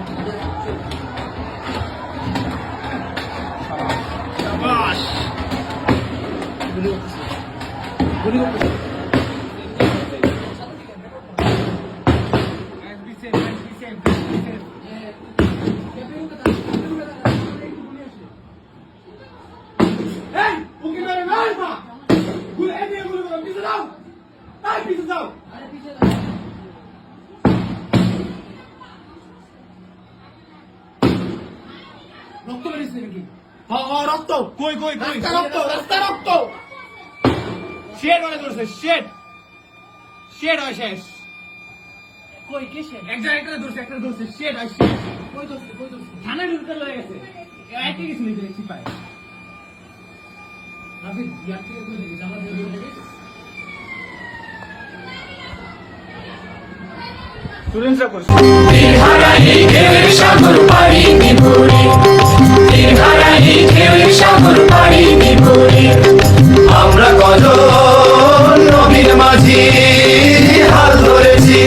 Hey! Bugün benim verme! Bu não bunu bana bizi al! Hay bizi al! Hadi! বেরিয়েছে নাকি? রক্ত। কই কই কই? রক্ত রাস্তা রক্ত। শেড মানে ধরছে শেড। শেড হয় শেষ। কই কে সে এক জায়গায় একটা ধরছে একটা ধরছে শেড হয় শেষ। কই দোস্ত কই দোস্ত থানায় ঢুকতে লয়ে গেছে। একই কিছু নিতে পায় রাফিদ ইয়ার থেকে কই দেখি জামা দিয়ে দেখি স্টুডেন্টসরা করছে। সাগর পাড়ি বিপরী আমরা কজন নবীন মাঝি হাল ধরেছি।